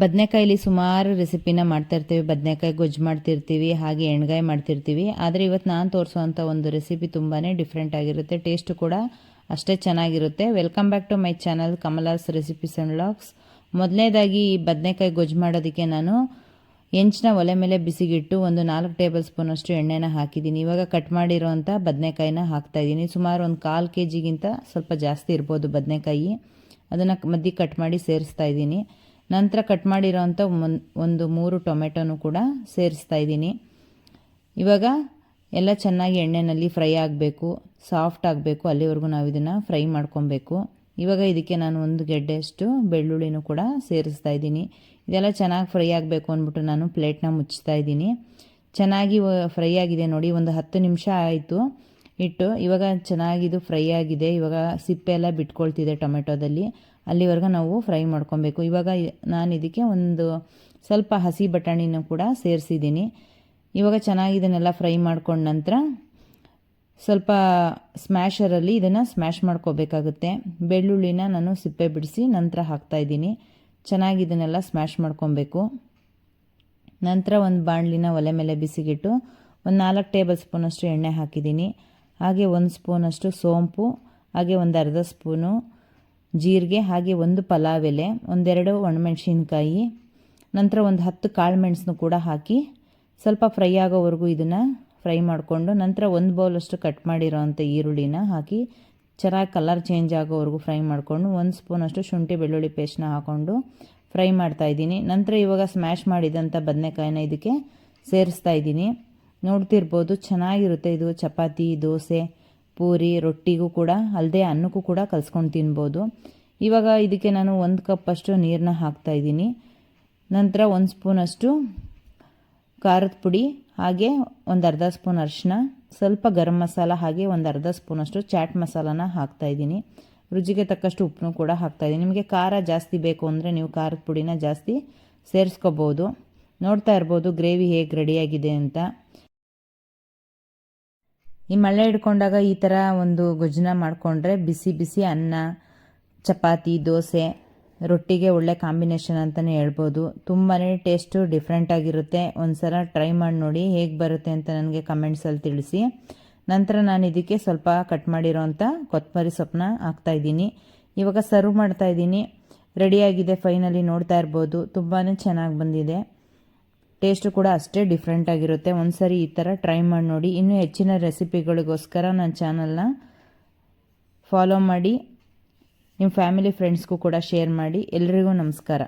ಬದನೆಕಾಯಲ್ಲಿ ಸುಮಾರು ರೆಸಿಪಿನ ಮಾಡ್ತಾ ಇರ್ತೀವಿ ಬದನೆಕಾಯಿ ಗೊಜ್ಜು ಮಾಡ್ತಿರ್ತೀವಿ, ಹಾಗೆ ಎಣ್ಗಾಯಿ ಮಾಡ್ತಿರ್ತೀವಿ. ಆದರೆ ಇವತ್ತು ನಾನು ತೋರಿಸುವಂಥ ಒಂದು ರೆಸಿಪಿ ತುಂಬಾ ಡಿಫ್ರೆಂಟ್ ಆಗಿರುತ್ತೆ. ಟೇಸ್ಟು ಕೂಡ ಅಷ್ಟೇ ಚೆನ್ನಾಗಿರುತ್ತೆ. Welcome back to my channel Kamala's recipes and vlogs ಮೊದಲನೇದಾಗಿ ಈ ಬದನೆಕಾಯಿ ಗೊಜ್ಜು ಮಾಡೋದಕ್ಕೆ ನಾನು ಹೆಂಚಿನ ಒಲೆ ಮೇಲೆ ಬಿಸಿಗಿಟ್ಟು ಒಂದು ನಾಲ್ಕು ಟೇಬಲ್ ಸ್ಪೂನಷ್ಟು ಎಣ್ಣೆನ ಹಾಕಿದ್ದೀನಿ. ಇವಾಗ ಕಟ್ ಮಾಡಿರೋವಂಥ ಬದನೆಕಾಯಿನ ಹಾಕ್ತಾಯಿದ್ದೀನಿ ಸುಮಾರು ಒಂದು ಕಾಲು ಕೆ ಜಿಗಿಂತ ಸ್ವಲ್ಪ ಜಾಸ್ತಿ ಇರ್ಬೋದು ಬದನೆಕಾಯಿ. ಅದನ್ನು ಮದ್ದಿ ಕಟ್ ಮಾಡಿ ಸೇರಿಸ್ತಾ ಇದ್ದೀನಿ. ನಂತರ ಕಟ್ ಮಾಡಿರೋವಂಥ ಒಂದು ಮೂರು ಟೊಮೆಟೊನು ಕೂಡ ಸೇರಿಸ್ತಾ ಇದ್ದೀನಿ. ಇವಾಗ ಎಲ್ಲ ಚೆನ್ನಾಗಿ ಎಣ್ಣೆಯಲ್ಲಿ ಫ್ರೈ ಆಗಬೇಕು, ಸಾಫ್ಟ್ ಆಗಬೇಕು, ಅಲ್ಲಿವರೆಗೂ ನಾವು ಇದನ್ನು ಫ್ರೈ ಮಾಡ್ಕೊಬೇಕು. ಇವಾಗ ಇದಕ್ಕೆ ನಾನು ಒಂದು ಗೆಡ್ಡೆಯಷ್ಟು ಬೆಳ್ಳುಳ್ಳಿನೂ ಕೂಡ ಸೇರಿಸ್ತಾ ಇದ್ದೀನಿ. ಇದೆಲ್ಲ ಚೆನ್ನಾಗಿ ಫ್ರೈ ಆಗಬೇಕು ಅಂದ್ಬಿಟ್ಟು ನಾನು ಪ್ಲೇಟ್ನ ಮುಚ್ತಾ ಇದ್ದೀನಿ. ಚೆನ್ನಾಗಿ ಫ್ರೈ ಆಗಿದೆ ನೋಡಿ, ಒಂದು ಹತ್ತು ನಿಮಿಷ ಆಯಿತು. ಇಟ್ಟು ಇವಾಗ ಚೆನ್ನಾಗಿದು ಫ್ರೈ ಆಗಿದೆ. ಇವಾಗ ಸಿಪ್ಪೆ ಎಲ್ಲ ಬಿಟ್ಕೊಳ್ತಿದೆ ಟೊಮೆಟೊದಲ್ಲಿ. ಅಲ್ಲಿವರೆಗೆ ನಾವು ಫ್ರೈ ಮಾಡ್ಕೊಬೇಕು. ಇವಾಗ ನಾನು ಇದಕ್ಕೆ ಒಂದು ಸ್ವಲ್ಪ ಹಸಿ ಬಟಾಣಿನೂ ಕೂಡ ಸೇರಿಸಿದ್ದೀನಿ. ಇವಾಗ ಚೆನ್ನಾಗಿ ಇದನ್ನೆಲ್ಲ ಫ್ರೈ ಮಾಡ್ಕೊಂಡ ನಂತರ ಸ್ವಲ್ಪ ಸ್ಮ್ಯಾಷರಲ್ಲಿ ಇದನ್ನು ಸ್ಮ್ಯಾಶ್ ಮಾಡ್ಕೋಬೇಕಾಗುತ್ತೆ. ಬೆಳ್ಳುಳ್ಳಿನ ನಾನು ಸಿಪ್ಪೆ ಬಿಡಿಸಿ ನಂತರ ಹಾಕ್ತಾಯಿದ್ದೀನಿ ಚೆನ್ನಾಗಿ ಇದನ್ನೆಲ್ಲ ಸ್ಮ್ಯಾಶ್ ಮಾಡ್ಕೊಬೇಕು. ನಂತರ ಒಂದು ಬಾಣಲಿನ ಒಲೆ ಮೇಲೆ ಬಿಸಿಗಿಟ್ಟು ಒಂದು ನಾಲ್ಕು ಟೇಬಲ್ ಸ್ಪೂನಷ್ಟು ಎಣ್ಣೆ ಹಾಕಿದ್ದೀನಿ. ಹಾಗೆ ಒಂದು ಸ್ಪೂನಷ್ಟು ಸೋಂಪು, ಹಾಗೆ ಒಂದು ಅರ್ಧ ಸ್ಪೂನು ಜೀರಿಗೆ, ಹಾಗೆ ಒಂದು ಪಲಾವ್ ಎಲೆ ಒಂದೆರಡು ಒಣಮೆಣಸಿನ್ಕಾಯಿ, ನಂತರ ಒಂದು ಹತ್ತು ಕಾಳು ಮೆಣಸನ್ನು ಕೂಡ ಹಾಕಿ ಸ್ವಲ್ಪ ಫ್ರೈ ಆಗೋವರೆಗೂ ಇದನ್ನು ಫ್ರೈ ಮಾಡಿಕೊಂಡು ನಂತರ ಒಂದು ಬೌಲಷ್ಟು ಕಟ್ ಮಾಡಿರೋವಂಥ ಈರುಳ್ಳಿನ ಹಾಕಿ ಚೆನ್ನಾಗಿ ಕಲರ್ ಚೇಂಜ್ ಆಗೋವರೆಗೂ ಫ್ರೈ ಮಾಡಿಕೊಂಡು ಒಂದು ಸ್ಪೂನಷ್ಟು ಶುಂಠಿ ಬೆಳ್ಳುಳ್ಳಿ ಪೇಸ್ಟ್ನ ಹಾಕ್ಕೊಂಡು ಫ್ರೈ ಮಾಡ್ತಾ ಇದ್ದೀನಿ. ನಂತರ ಇವಾಗ ಸ್ಮ್ಯಾಶ್ ಮಾಡಿದಂಥ ಬದನೆಕಾಯಿನ ಇದಕ್ಕೆ ಸೇರಿಸ್ತಾ ಇದ್ದೀನಿ. ನೋಡ್ತಿರ್ಬೋದು, ಚೆನ್ನಾಗಿರುತ್ತೆ ಇದು. ಚಪಾತಿ, ದೋಸೆ, ಪೂರಿ, ರೊಟ್ಟಿಗೂ ಕೂಡ ಅಲ್ಲದೆ ಅನ್ನಕ್ಕೂ ಕೂಡ ಕಲ್ಸ್ಕೊಂಡು ತಿನ್ಬೋದು. ಇವಾಗ ಇದಕ್ಕೆ ನಾನು ಒಂದು ಕಪ್ಪಷ್ಟು ನೀರನ್ನ ಹಾಕ್ತಾ ಇದ್ದೀನಿ. ನಂತರ ಒಂದು ಸ್ಪೂನಷ್ಟು ಖಾರದ ಪುಡಿ, ಹಾಗೆ ಒಂದು ಅರ್ಧ ಸ್ಪೂನ್ ಅರಿಶಿನ, ಸ್ವಲ್ಪ ಗರಂ ಮಸಾಲ, ಹಾಗೆ ಒಂದು ಅರ್ಧ ಸ್ಪೂನಷ್ಟು ಚಾಟ್ ಮಸಾಲಾನ ಹಾಕ್ತಾಯಿದ್ದೀನಿ ರುಚಿಗೆ ತಕ್ಕಷ್ಟು ಉಪ್ಪನ್ನು ಕೂಡ ಹಾಕ್ತಾಯಿದ್ದೀನಿ ನಿಮಗೆ ಖಾರ ಜಾಸ್ತಿ ಬೇಕು ಅಂದರೆ ನೀವು ಖಾರದ ಪುಡಿನ ಜಾಸ್ತಿ ಸೇರಿಸ್ಕೋಬೋದು. ನೋಡ್ತಾ ಇರ್ಬೋದು, ಗ್ರೇವಿ ಹೇಗೆ ರೆಡಿಯಾಗಿದೆ ಅಂತ. ಈ ಮಳೆ ಹಿಡ್ಕೊಂಡಾಗ ಈ ಥರ ಒಂದು ಗೊಜ್ಜನ ಮಾಡಿಕೊಂಡ್ರೆ ಬಿಸಿ ಬಿಸಿ ಅನ್ನ, ಚಪಾತಿ, ದೋಸೆ, ರೊಟ್ಟಿಗೆ ಒಳ್ಳೆ ಕಾಂಬಿನೇಷನ್ ಅಂತಲೇ ಹೇಳ್ಬೋದು. ತುಂಬಾ ಟೇಸ್ಟು ಡಿಫ್ರೆಂಟಾಗಿರುತ್ತೆ ಒಂದು ಸಲ ಟ್ರೈ ಮಾಡಿ ನೋಡಿ ಹೇಗೆ ಬರುತ್ತೆ ಅಂತ ನನಗೆ ಕಮೆಂಟ್ಸಲ್ಲಿ ತಿಳಿಸಿ. ನಂತರ ನಾನು ಇದಕ್ಕೆ ಸ್ವಲ್ಪ ಕಟ್ ಮಾಡಿರೋವಂಥ ಕೊತ್ತಂಬರಿ ಸೊಪ್ಪನ್ನ ಹಾಕ್ತಾಯಿದ್ದೀನಿ ಇವಾಗ ಸರ್ವ್ ಮಾಡ್ತಾಯಿದ್ದೀನಿ ರೆಡಿಯಾಗಿದೆ ಫೈನಲಿ ನೋಡ್ತಾ ಇರ್ಬೋದು. ತುಂಬಾ ಚೆನ್ನಾಗಿ ಬಂದಿದೆ. ಟೇಸ್ಟು ಕೂಡ ಅಷ್ಟೇ ಡಿಫ್ರೆಂಟ್ ಆಗಿರುತ್ತೆ. ಒಂದು ಸರಿ ಈ ಥರ ಟ್ರೈ ಮಾಡಿ ನೋಡಿ. ಇನ್ನೂ ಹೆಚ್ಚಿನ ರೆಸಿಪಿಗಳಿಗೋಸ್ಕರ ನನ್ನ ಚಾನಲ್ನ ಫಾಲೋ ಮಾಡಿ. ನಿಮ್ಮ ಫ್ಯಾಮಿಲಿ ಫ್ರೆಂಡ್ಸ್ಗೂ ಕೂಡ ಶೇರ್ ಮಾಡಿ. ಎಲ್ರಿಗೂ ನಮಸ್ಕಾರ.